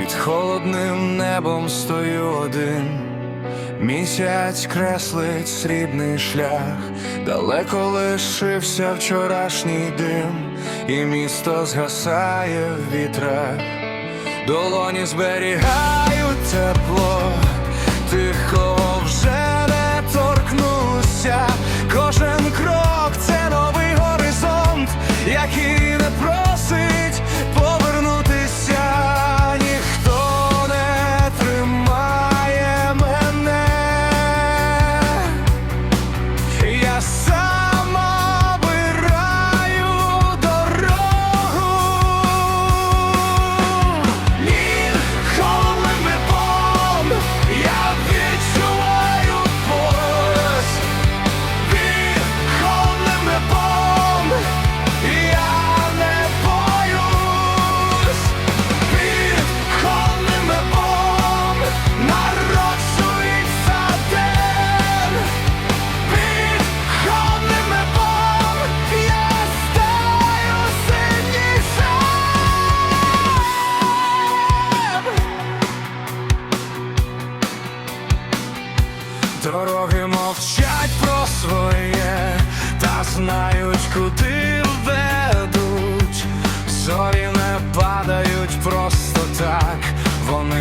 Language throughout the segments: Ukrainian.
під холодним небом стою один, місяць креслить срібний шлях, далеко лишився вчорашній дим, і місто згасає в вітрах, долоні зберігають тепло, тихо.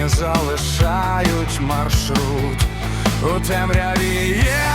залишають маршрут у темряві є.